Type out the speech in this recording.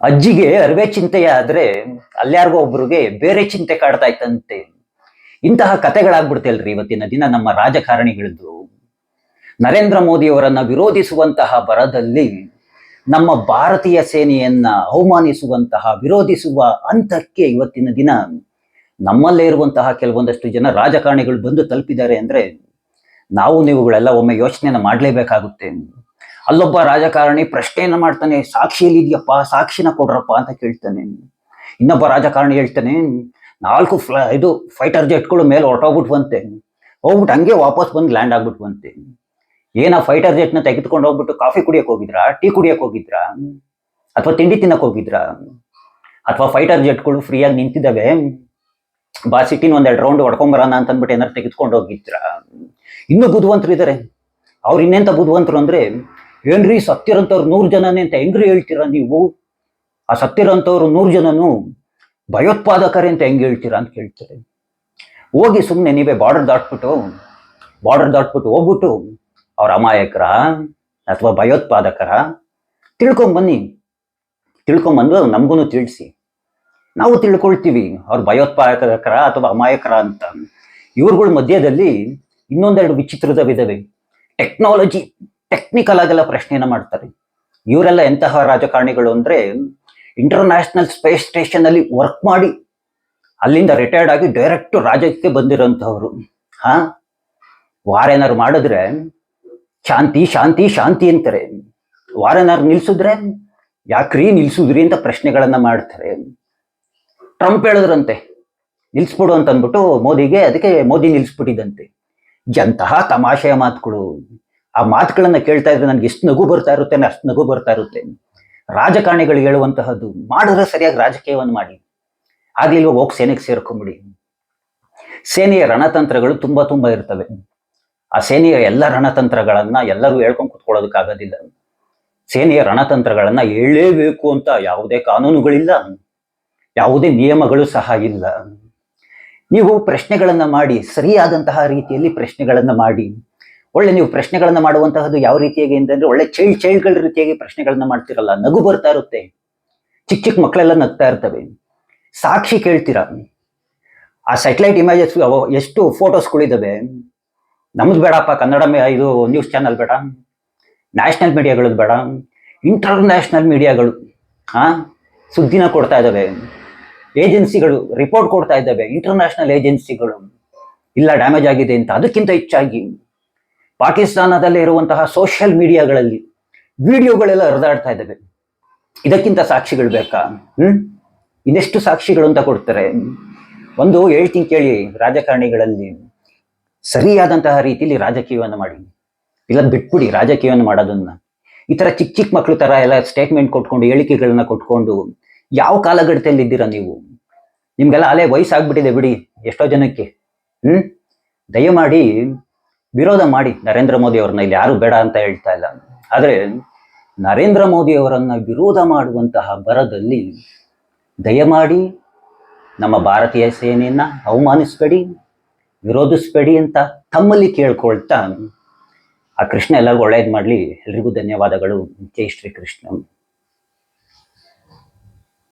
ಅಜ್ಜಿಗೆ ಅರಿವೆ ಚಿಂತೆಯ ಆದ್ರೆ ಒಬ್ರಿಗೆ ಬೇರೆ ಚಿಂತೆ ಕಾಡ್ತಾ ಇತ್ತಂತೆ. ಇಂತಹ ಕತೆಗಳಾಗ್ಬಿಡ್ತೇಲ್ರಿ ಇವತ್ತಿನ ದಿನ ನಮ್ಮ ರಾಜಕಾರಣಿಗಳದ್ದು. ನರೇಂದ್ರ ಮೋದಿಯವರನ್ನ ವಿರೋಧಿಸುವಂತಹ ಬರದಲ್ಲಿ ನಮ್ಮ ಭಾರತೀಯ ಸೇನೆಯನ್ನ ಅವಮಾನಿಸುವಂತಹ, ವಿರೋಧಿಸುವ ಹಂತಕ್ಕೆ ಇವತ್ತಿನ ದಿನ ನಮ್ಮಲ್ಲೇ ಇರುವಂತಹ ಕೆಲವೊಂದಷ್ಟು ಜನ ರಾಜಕಾರಣಿಗಳು ಬಂದು ತಲುಪಿದ್ದಾರೆ ಅಂದ್ರೆ ನಾವು ನೀವುಗಳೆಲ್ಲ ಒಮ್ಮೆ ಯೋಚನೆಯನ್ನು ಮಾಡಲೇಬೇಕಾಗುತ್ತೆ. ಅಲ್ಲೊಬ್ಬ ರಾಜಕಾರಣಿ ಪ್ರಶ್ನೆಯನ್ನ ಮಾಡ್ತಾನೆ, ಸಾಕ್ಷಿಯಲ್ಲಿ ಇದೆಯಪ್ಪ, ಸಾಕ್ಷಿನ ಕೊಡ್ರಪ್ಪ ಅಂತ ಕೇಳ್ತಾನೆ. ಇನ್ನೊಬ್ಬ ರಾಜಕಾರಣಿ ಹೇಳ್ತಾನೆ, ನಾಲ್ಕು ಫ್ಲ ಇದು ಫೈಟರ್ ಜೆಟ್ಗಳು ಮೇಲೆ ಹೊರಟೋಗ್ಬಿಟ್ವಂತೆ. ಹೋಗ್ಬಿಟ್ಟು ಹಂಗೆ ವಾಪಸ್ ಬಂದು ಲ್ಯಾಂಡ್ ಆಗ್ಬಿಟ್ವಂತೆ. ಏನ ಫೈಟರ್ ಜೆಟ್ನ ತೆಗೆದುಕೊಂಡು ಹೋಗ್ಬಿಟ್ಟು ಕಾಫಿ ಕುಡಿಯಕ್ಕೆ ಹೋಗಿದ್ರಾ ಟೀ ಕುಡಿಯಕ್ಕೆ ಹೋಗಿದ್ರಾ, ಅಥವಾ ತಿಂಡಿ ತಿನ್ನಕ್ಕೆ ಹೋಗಿದ್ರಾ? ಅಥವಾ ಫೈಟರ್ ಜೆಟ್ಗಳು ಫ್ರೀಯಾಗಿ ನಿಂತಿದ್ದಾವೆ? ಬಾ ಸಿಟಿನ ಒಂದೆರಡು ರೌಂಡ್ ಹೊಡ್ಕೊಂಬರೋಣ ಅಂತ ಅಂದ್ಬಿಟ್ಟು ಏನಾರು ತೆಗೆದುಕೊಂಡು ಹೋಗಿದ್ರಾ? ಇನ್ನೂ ಬುದ್ಧಿವಂತರು ಇದ್ದಾರೆ ಅವ್ರು ಇನ್ನೆಂತ ಬುದ್ಧಿವಂತರು ಅಂದ್ರೆ ಏನ್ರಿ ಸತ್ತಿರಂತವ್ರು ನೂರು ಜನನೇ ಅಂತ ಹೆಂಗ್ರಿ ಹೇಳ್ತೀರಾ ನೀವು? ಆ ಸತ್ತಿರಂತವ್ರು ನೂರು ಜನನು ಭಯೋತ್ಪಾದಕರೇ ಅಂತ ಹೆಂಗ್ ಹೇಳ್ತೀರಾ ಅಂತ ಕೇಳ್ತಾರೆ. ಹೋಗಿ ಸುಮ್ಮನೆ ನೀವೇ ಬಾರ್ಡರ್ ದಾಟ್ಬಿಟ್ಟು ಬಾರ್ಡರ್ ದಾಟ್ಬಿಟ್ಟು ಹೋಗ್ಬಿಟ್ಟು ಅವ್ರ ಅಮಾಯಕರ ಅಥವಾ ಭಯೋತ್ಪಾದಕರ ತಿಳ್ಕೊಂಬನ್ನಿ ತಿಳ್ಕೊಂಬಂದು ನಮಗೂ ತಿಳಿಸಿ. ನಾವು ತಿಳ್ಕೊಳ್ತೀವಿ ಅವ್ರು ಭಯೋತ್ಪಾದಕರ ಅಥವಾ ಅಮಾಯಕರ ಅಂತ. ಇವ್ರುಗಳ ಮಧ್ಯದಲ್ಲಿ ಇನ್ನೊಂದೆರಡು ವಿಚಿತ್ರದ ವಿಚಿತ್ರದವಿದಾವೆ ಟೆಕ್ನಾಲಜಿ ಟೆಕ್ನಿಕಲ್ ಆಗೆಲ್ಲ ಪ್ರಶ್ನೆಯನ್ನ ಮಾಡ್ತಾರೆ. ಇವರೆಲ್ಲ ಎಂತಹ ರಾಜಕಾರಣಿಗಳು ಅಂದ್ರೆ ಇಂಟರ್ನ್ಯಾಷನಲ್ ಸ್ಪೇಸ್ ಸ್ಟೇಷನ್ ಅಲ್ಲಿ ವರ್ಕ್ ಮಾಡಿ ಅಲ್ಲಿಂದ ರಿಟೈರ್ಡ್ ಆಗಿ ಡೈರೆಕ್ಟ್ ರಾಜ್ಯಕ್ಕೆ ಬಂದಿರೋಂಥವ್ರು ಹಾ? ವಾರೇನಾರು ಮಾಡಿದ್ರೆ ಶಾಂತಿ ಶಾಂತಿ ಶಾಂತಿ ಅಂತಾರೆ. ವಾರೇನಾರು ನಿಲ್ಸಿದ್ರೆ ಯಾಕ್ರಿ ನಿಲ್ಸಿದ್ರಿ ಅಂತ ಪ್ರಶ್ನೆಗಳನ್ನ ಮಾಡ್ತಾರೆ. ಟ್ರಂಪ್ ಹೇಳಿದ್ರಂತೆ, ನಿಲ್ಸ್ಬಿಡು ಅಂತ ಅಂದ್ಬಿಟ್ಟು ಮೋದಿಗೆ, ಅದಕ್ಕೆ ಮೋದಿ ನಿಲ್ಸ್ಬಿಟ್ಟಿದಂತೆ ಎಂತಹ ತಮಾಷೆಯ ಮಾತುಗಳು. ಆ ಮಾತುಗಳನ್ನ ಕೇಳ್ತಾ ಇದ್ರೆ ನನ್ಗೆ ಎಷ್ಟು ನಗು ಬರ್ತಾ ಇರುತ್ತೆ ಅಷ್ಟು ನಗು ಬರ್ತಾ ಇರುತ್ತೆ. ರಾಜಕಾರಣಿಗಳಿಗೆ ಹೇಳುವಂತಹದ್ದು ಮಾಡಿದ್ರೆ ಸರಿಯಾಗಿ ರಾಜಕೀಯವನ್ನು ಮಾಡಿ. ಆಗ್ಲಿ ಇವಾಗ ಹೋಗಿ ಸೇನೆಗೆ ಸೇರ್ಕೊಂಬಿಡಿ. ಸೇನೆಯ ರಣತಂತ್ರಗಳು ತುಂಬಾ ತುಂಬಾ ಇರ್ತವೆ. ಆ ಸೇನೆಯ ಎಲ್ಲ ರಣತಂತ್ರಗಳನ್ನ ಎಲ್ಲರೂ ಹೇಳ್ಕೊಂಡು ಕುತ್ಕೊಳ್ಳೋದಕ್ಕಾಗೋದಿಲ್ಲ ಸೇನೆಯ ರಣತಂತ್ರಗಳನ್ನ ಹೇಳಲೇಬೇಕು ಅಂತ ಯಾವುದೇ ಕಾನೂನುಗಳಿಲ್ಲ. ಯಾವುದೇ ನಿಯಮಗಳು ಸಹ ಇಲ್ಲ. ನೀವು ಪ್ರಶ್ನೆಗಳನ್ನ ಮಾಡಿ, ಸರಿಯಾದಂತಹ ರೀತಿಯಲ್ಲಿ ಪ್ರಶ್ನೆಗಳನ್ನ ಮಾಡಿ ಒಳ್ಳೆ ನೀವು ಪ್ರಶ್ನೆಗಳನ್ನು ಮಾಡುವಂತಹದ್ದು ಯಾವ ರೀತಿಯಾಗಿ ಅಂತಂದ್ರೆ ಒಳ್ಳೆ ಚೈಲ್ಡ್ ಚೈಲ್ಡ್ಗಳ ರೀತಿಯಾಗಿ ಪ್ರಶ್ನೆಗಳನ್ನ ಮಾಡ್ತಿರಲ್ಲ, ನಗು ಬರ್ತಾ ಇರುತ್ತೆ. ಚಿಕ್ಕ ಚಿಕ್ಕ ಮಕ್ಕಳೆಲ್ಲ ನಗ್ತಾ ಇರ್ತವೆ. ಸಾಕ್ಷಿ ಕೇಳ್ತೀರ? ಆ ಸ್ಯಾಟಲೈಟ್ ಇಮೇಜಸ್ ಎಷ್ಟು ಫೋಟೋಸ್ಗಳಿದ್ದಾವೆ ನಮ್ದು ಬೇಡಪ್ಪ, ಕನ್ನಡ ಇದು ನ್ಯೂಸ್ ಚಾನಲ್ ಬೇಡ. ನ್ಯಾಷನಲ್ ಮೀಡಿಯಾಗಳದ್ದು ಬೇಡ. ಇಂಟರ್ನ್ಯಾಷನಲ್ ಮೀಡಿಯಾಗಳು ಹಾ ಸುದ್ದಿನ ಕೊಡ್ತಾ ಇದ್ದಾವೆ ಏಜೆನ್ಸಿಗಳು ರಿಪೋರ್ಟ್ ಕೊಡ್ತಾ ಇದ್ದಾವೆ ಇಂಟರ್ನ್ಯಾಷನಲ್ ಏಜೆನ್ಸಿಗಳು ಇಲ್ಲ ಡ್ಯಾಮೇಜ್ ಆಗಿದೆ ಅಂತ, ಅದಕ್ಕಿಂತ ಹೆಚ್ಚಾಗಿ. ಪಾಕಿಸ್ತಾನದಲ್ಲಿ ಇರುವಂತಹ ಸೋಷಿಯಲ್ ಮೀಡಿಯಾಗಳಲ್ಲಿ ವಿಡಿಯೋಗಳೆಲ್ಲ ಹರಿದಾಡ್ತಾ ಇದ್ದಾವೆ. ಇದಕ್ಕಿಂತ ಸಾಕ್ಷಿಗಳು ಬೇಕಾ? ಹ್ಮ್? ಇನ್ನೆಷ್ಟು ಸಾಕ್ಷಿಗಳು ಅಂತ ಕೊಡ್ತಾರೆ? ಒಂದು ಹೇಳ್ತೀನಿ ಕೇಳಿ, ರಾಜಕಾರಣಿಗಳಲ್ಲಿ ಸರಿಯಾದಂತಹ ರೀತಿಯಲ್ಲಿ ರಾಜಕೀಯವನ್ನು ಮಾಡಿ. ಇಲ್ಲ ಬಿಟ್ಬಿಡಿ, ರಾಜಕೀಯವನ್ನು ಮಾಡೋದನ್ನ. ಈ ತರ ಚಿಕ್ಕ ಚಿಕ್ಕ ಮಕ್ಕಳು ತರ ಎಲ್ಲ ಸ್ಟೇಟ್ಮೆಂಟ್ ಕೊಟ್ಕೊಂಡು, ಹೇಳಿಕೆಗಳನ್ನ ಕೊಟ್ಕೊಂಡು, ಯಾವ ಕಾಲಘಟ್ಟದಲ್ಲಿ ಇದ್ದೀರಾ ನೀವು? ನಿಮ್ಗೆಲ್ಲ ಅಲೆ ವಯಸ್ಸಾಗ್ಬಿಟ್ಟಿದೆ ಬಿಡಿ ಎಷ್ಟೋ ಜನಕ್ಕೆ. ಹ್ಮ್? ದಯಮಾಡಿ ವಿರೋಧ ಮಾಡಿ ನರೇಂದ್ರ ಮೋದಿ ಅವ್ರನ್ನ ಇಲ್ಲಿ ಯಾರು ಬೇಡ ಅಂತ ಹೇಳ್ತಾ ಇಲ್ಲ. ಆದರೆ ನರೇಂದ್ರ ಮೋದಿ ಅವರನ್ನ ವಿರೋಧ ಮಾಡುವಂತಹ ಬರದಲ್ಲಿ ದಯಮಾಡಿ ನಮ್ಮ ಭಾರತೀಯ ಸೇನೆಯನ್ನ ಅವಮಾನಿಸ್ಬೇಡಿ, ವಿರೋಧಿಸ್ಬೇಡಿ ಅಂತ ತಮ್ಮಲ್ಲಿ ಕೇಳ್ಕೊಳ್ತಾ ಆ ಕೃಷ್ಣ ಎಲ್ಲರಿಗೂ ಒಳ್ಳೇದು ಮಾಡಲಿ. ಎಲ್ರಿಗೂ ಧನ್ಯವಾದಗಳು. ಜೈ ಶ್ರೀ ಕೃಷ್ಣ.